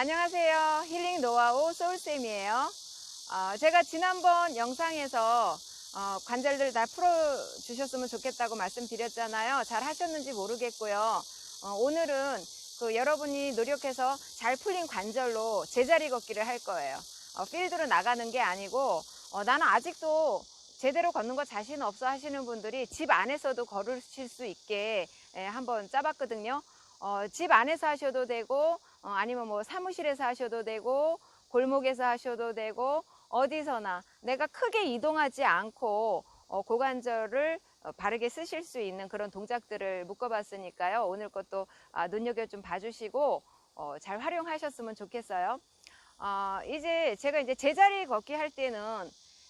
안녕하세요. 힐링 노하우 소울쌤이에요. 어, 제가 지난번 영상에서 어, 관절들 다 풀어주셨으면 좋겠다고 말씀드렸잖아요. 잘 하셨는지 모르겠고요. 어, 오늘은 그 여러분이 노력해서 잘 풀린 관절로 제자리 걷기를 할 거예요. 어, 필드로 나가는 게 아니고 어, 나는 아직도 제대로 걷는 거 자신 없어 하시는 분들이 집 안에서도 걸으실 수 있게 예, 한번 짜봤거든요. 어, 집 안에서 하셔도 되고 어, 아니면 뭐 사무실에서 하셔도 되고 골목에서 하셔도 되고 어디서나 내가 크게 이동하지 않고 어, 고관절을 어, 바르게 쓰실 수 있는 그런 동작들을 묶어봤으니까요. 오늘 것도 아, 눈여겨 좀 봐주시고 어, 잘 활용하셨으면 좋겠어요. 어, 이제 제가 이제 제자리 걷기 할 때는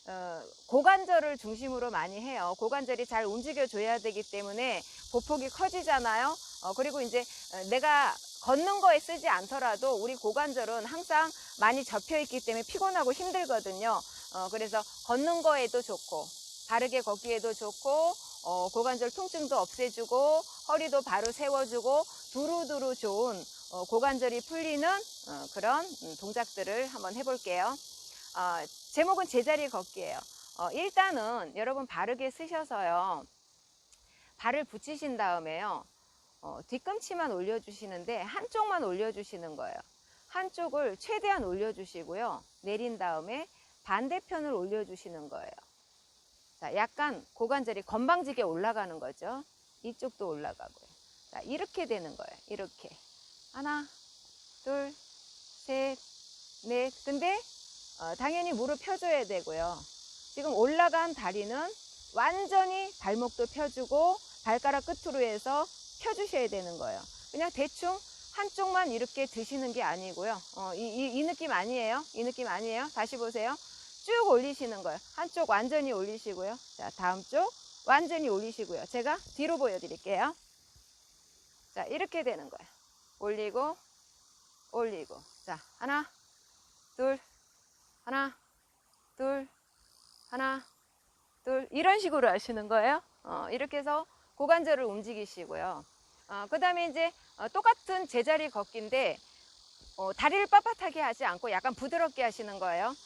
어, 고관절을 중심으로 많이 해요. 고관절이 잘 움직여줘야 되기 때문에 보폭이 커지잖아요. 어, 그리고 이제 어, 내가 걷는 거에 쓰지 않더라도 우리 고관절은 항상 많이 접혀 있기 때문에 피곤하고 힘들거든요. 어, 그래서 걷는 거에도 좋고 바르게 걷기에도 좋고 어, 고관절 통증도 없애주고 허리도 바로 세워주고 두루두루 좋은 어, 고관절이 풀리는 어, 그런 음, 동작들을 한번 해볼게요. 어, 제목은 제자리 걷기예요. 어, 일단은 여러분 바르게 쓰셔서요. 발을 붙이신 다음에요. 어, 뒤꿈치만 올려주시는데 한쪽만 올려주시는 거예요. 한쪽을 최대한 올려주시고요. 내린 다음에 반대편을 올려주시는 거예요. 자, 약간 고관절이 건방지게 올라가는 거죠. 이쪽도 올라가고요. 자, 이렇게 되는 거예요. 이렇게. 하나, 둘, 셋, 넷. 근데 어, 당연히 무릎 펴줘야 되고요. 지금 올라간 다리는 완전히 발목도 펴주고 발가락 끝으로 해서 펴주셔야 되는 거예요. 그냥 대충 한쪽만 이렇게 드시는 게 아니고요. 어, 이, 이, 이 느낌 아니에요? 이 느낌 아니에요? 다시 보세요. 쭉 올리시는 거예요. 한쪽 완전히 올리시고요. 자, 다음 쪽 완전히 올리시고요. 제가 뒤로 보여드릴게요. 자, 이렇게 되는 거예요. 올리고, 올리고. 자, 하나, 둘, 하나, 둘, 하나, 둘. 이런 식으로 하시는 거예요. 어, 이렇게 해서 고관절을 움직이시고요. 어, 그 다음에 이제 어, 똑같은 제자리 걷기인데 어, 다리를 빳빳하게 하지 않고 약간 부드럽게 하시는 거예요.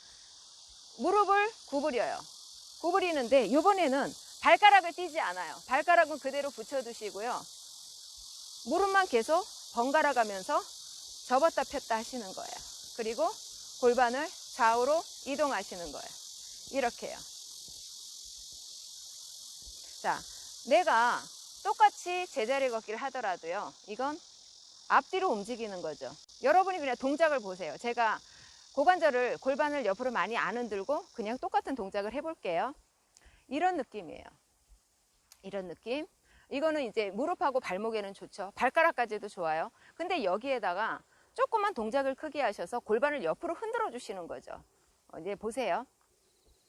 무릎을 구부려요. 구부리는데 이번에는 발가락을 띄지 않아요. 발가락은 그대로 붙여두시고요. 무릎만 계속 번갈아 가면서 접었다 폈다 하시는 거예요. 그리고 골반을 좌우로 이동하시는 거예요. 이렇게요. 자, 내가 똑같이 제자리 걷기를 하더라도요. 이건 앞뒤로 움직이는 거죠. 여러분이 그냥 동작을 보세요. 제가 고관절을 골반을 옆으로 많이 안 흔들고 그냥 똑같은 동작을 해볼게요. 이런 느낌이에요. 이런 느낌. 이거는 이제 무릎하고 발목에는 좋죠. 발가락까지도 좋아요. 근데 여기에다가 조금만 동작을 크게 하셔서 골반을 옆으로 흔들어 주시는 거죠. 어, 이제 보세요.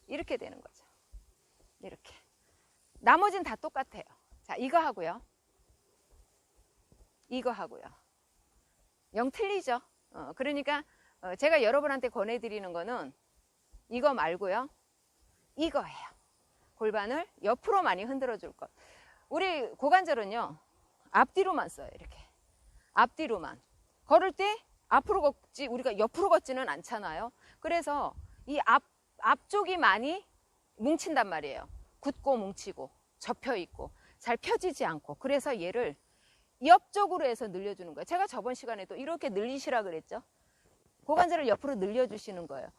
이렇게 되는 거죠. 이렇게. 나머지는 다 똑같아요. 자, 이거 하고요. 이거 하고요. 영 틀리죠? 어, 그러니까 어, 제가 여러분한테 권해드리는 거는 이거 말고요. 이거예요. 골반을 옆으로 많이 흔들어 줄 것. 우리 고관절은요. 앞뒤로만 써요. 이렇게. 앞뒤로만. 걸을 때 앞으로 걷지 우리가 옆으로 걷지는 않잖아요. 그래서 이 앞, 앞쪽이 많이 뭉친단 말이에요. 굳고 뭉치고 접혀 있고 잘 펴지지 않고 그래서 얘를 옆쪽으로 해서 늘려주는 거예요. 제가 저번 시간에도 이렇게 늘리시라 그랬죠. 고관절을 옆으로 늘려주시는 거예요.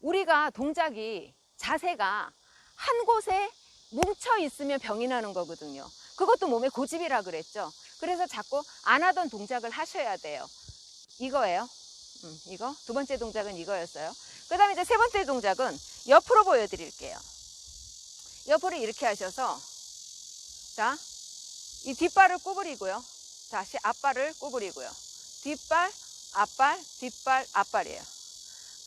우리가 동작이 자세가 한 곳에 뭉쳐 있으면 병이 나는 거거든요. 그것도 몸의 고집이라 그랬죠. 그래서 자꾸 안 하던 동작을 하셔야 돼요. 이거예요. 음, 이거 두 번째 동작은 이거였어요. 그 다음에 이제 세 번째 동작은 옆으로 보여드릴게요. 옆으로 이렇게 하셔서 자, 이 뒷발을 구부리고요. 다시 앞발을 구부리고요. 뒷발, 앞발, 뒷발, 앞발이에요.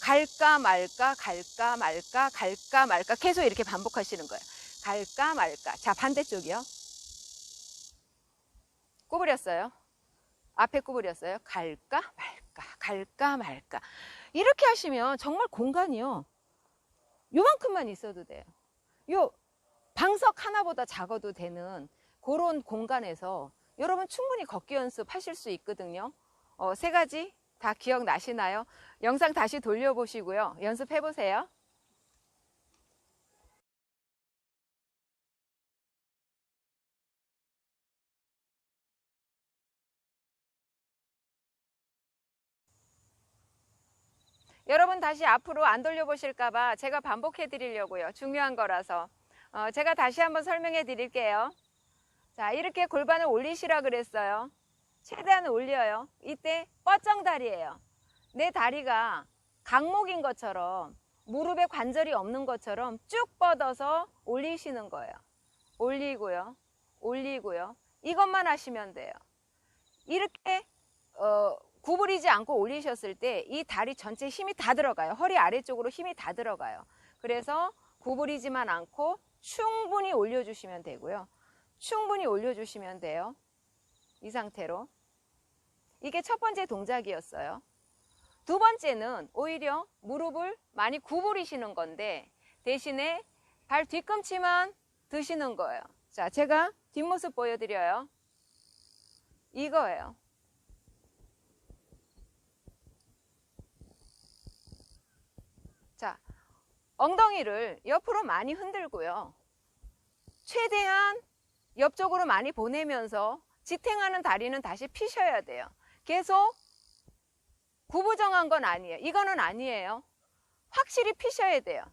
갈까 말까, 갈까 말까, 갈까 말까 계속 이렇게 반복하시는 거예요. 갈까 말까. 자, 반대쪽이요. 구부렸어요. 앞에 구부렸어요. 갈까 말까, 갈까 말까. 이렇게 하시면 정말 공간이요. 요만큼만 있어도 돼요. 요 방석 하나보다 작아도 되는 그런 공간에서 여러분 충분히 걷기 연습 하실 수 있거든요. 어, 세 가지 다 기억나시나요? 영상 다시 돌려보시고요. 연습해보세요. 여러분 다시 앞으로 안 돌려보실까봐 제가 반복해 드리려고요. 중요한 거라서. 어, 제가 다시 한번 설명해 드릴게요. 자, 이렇게 골반을 올리시라 그랬어요. 최대한 올려요. 이때 뻗정 다리예요. 내 다리가 강목인 것처럼 무릎에 관절이 없는 것처럼 쭉 뻗어서 올리시는 거예요. 올리고요. 올리고요. 이것만 하시면 돼요. 이렇게 어, 구부리지 않고 올리셨을 때 이 다리 전체 힘이 다 들어가요. 허리 아래쪽으로 힘이 다 들어가요. 그래서 구부리지만 않고 충분히 올려주시면 되고요. 충분히 올려주시면 돼요. 이 상태로. 이게 첫 번째 동작이었어요. 두 번째는 오히려 무릎을 많이 구부리시는 건데 대신에 발 뒤꿈치만 드시는 거예요. 자, 제가 뒷모습 보여드려요. 이거예요. 자, 엉덩이를 옆으로 많이 흔들고요. 최대한 옆쪽으로 많이 보내면서 지탱하는 다리는 다시 피셔야 돼요. 계속 구부정한 건 아니에요. 이거는 아니에요. 확실히 피셔야 돼요.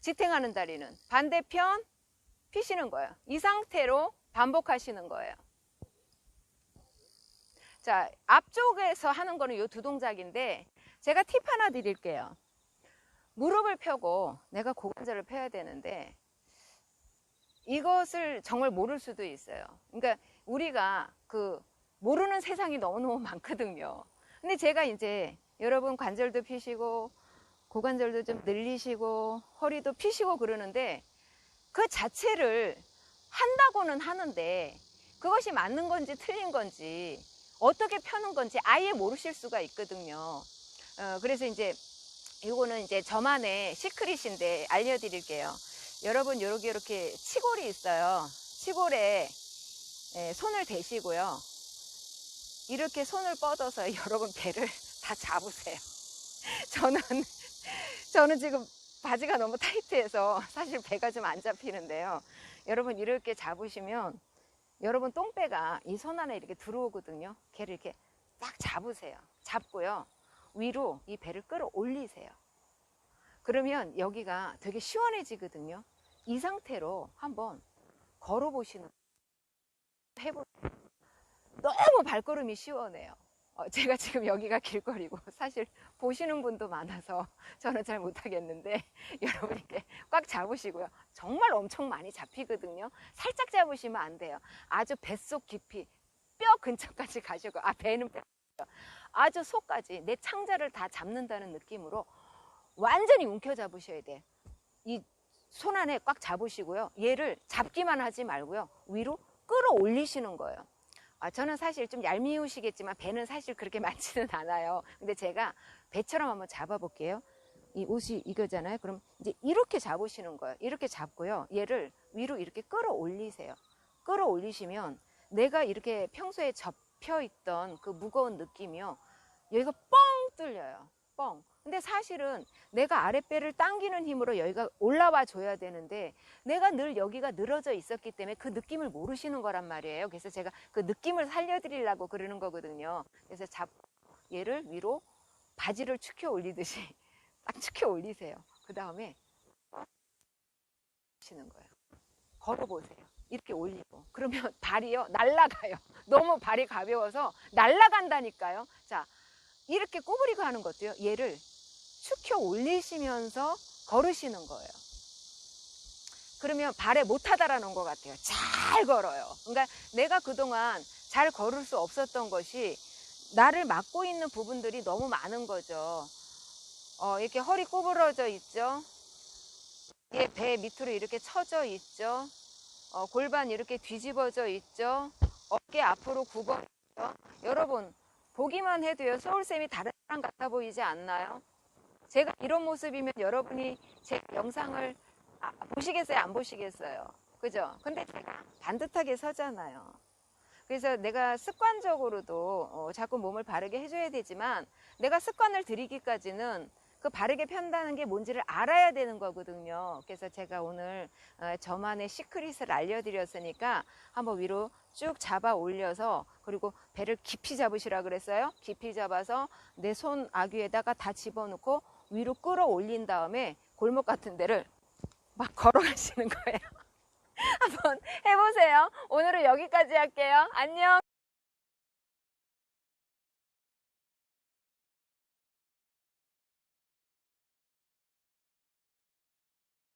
지탱하는 다리는 반대편 피시는 거예요. 이 상태로 반복하시는 거예요. 자, 앞쪽에서 하는 거는 이 두 동작인데 제가 팁 하나 드릴게요. 무릎을 펴고 내가 고관절을 펴야 되는데 이것을 정말 모를 수도 있어요. 그러니까 우리가 그 모르는 세상이 너무너무 많거든요. 근데 제가 이제 여러분 관절도 피시고 고관절도 좀 늘리시고 허리도 피시고 그러는데 그 자체를 한다고는 하는데 그것이 맞는 건지 틀린 건지 어떻게 펴는 건지 아예 모르실 수가 있거든요. 어, 그래서 이제 이거는 이제 저만의 시크릿인데 알려드릴게요. 여러분 요렇게 이렇게 치골이 있어요. 치골에 예, 손을 대시고요. 이렇게 손을 뻗어서 여러분 배를 다 잡으세요. 저는 저는 지금 바지가 너무 타이트해서 사실 배가 좀 안 잡히는데요. 여러분 이렇게 잡으시면 여러분 똥배가 이 손 안에 이렇게 들어오거든요. 걔를 이렇게 딱 잡으세요. 잡고요. 위로 이 배를 끌어 올리세요. 그러면 여기가 되게 시원해지거든요. 이 상태로 한번 걸어보시는 해보세요. 너무 발걸음이 시원해요. 어, 제가 지금 여기가 길거리고 사실 보시는 분도 많아서 저는 잘 못하겠는데 여러분 이렇게 꽉 잡으시고요. 정말 엄청 많이 잡히거든요. 살짝 잡으시면 안 돼요. 아주 뱃속 깊이 뼈 근처까지 가시고 아 배는 뼈 아주 속까지 내 창자를 다 잡는다는 느낌으로 완전히 움켜 잡으셔야 돼. 이 손 안에 꽉 잡으시고요. 얘를 잡기만 하지 말고요. 위로 끌어올리시는 거예요. 아, 저는 사실 좀 얄미우시겠지만 배는 사실 그렇게 많지는 않아요. 근데 제가 배처럼 한번 잡아볼게요. 이 옷이 이거잖아요. 그럼 이제 이렇게 잡으시는 거예요. 이렇게 잡고요. 얘를 위로 이렇게 끌어올리세요. 끌어올리시면 내가 이렇게 평소에 접혀 있던 그 무거운 느낌이요. 여기가 뻥 뚫려요. 뻥. 근데 사실은 내가 아랫배를 당기는 힘으로 여기가 올라와 줘야 되는데 내가 늘 여기가 늘어져 있었기 때문에 그 느낌을 모르시는 거란 말이에요. 그래서 제가 그 느낌을 살려드리려고 그러는 거거든요. 그래서 잡 얘를 위로 바지를 축혀 올리듯이 딱 축혀 올리세요. 그 다음에 하시는 거예요. 걸어보세요. 이렇게 올리고 그러면 발이요 날라가요. 너무 발이 가벼워서 날라간다니까요. 자 이렇게 꼬부리고 하는 것도요. 얘를 축혀 올리시면서 걸으시는 거예요. 그러면 발에 못하다라는 것 같아요. 잘 걸어요. 그러니까 내가 그동안 잘 걸을 수 없었던 것이 나를 막고 있는 부분들이 너무 많은 거죠. 어, 이렇게 허리 꼬부러져 있죠. 얘 배 밑으로 이렇게 처져 있죠. 어, 골반 이렇게 뒤집어져 있죠. 어깨 앞으로 굽어 있죠. 여러분 보기만 해도요 소울쌤이 다른 사람 같아 보이지 않나요? 제가 이런 모습이면 여러분이 제 영상을 아, 보시겠어요? 안 보시겠어요? 그죠? 근데 제가 반듯하게 서잖아요. 그래서 내가 습관적으로도 어, 자꾸 몸을 바르게 해줘야 되지만 내가 습관을 들이기까지는 그 바르게 편다는 게 뭔지를 알아야 되는 거거든요. 그래서 제가 오늘 어, 저만의 시크릿을 알려드렸으니까 한번 위로 쭉 잡아 올려서 그리고 배를 깊이 잡으시라 그랬어요. 깊이 잡아서 내 손 아귀에다가 다 집어넣고 위로 끌어올린 다음에 골목 같은 데를 막 걸어가시는 거예요. 한번 해보세요. 오늘은 여기까지 할게요. 안녕.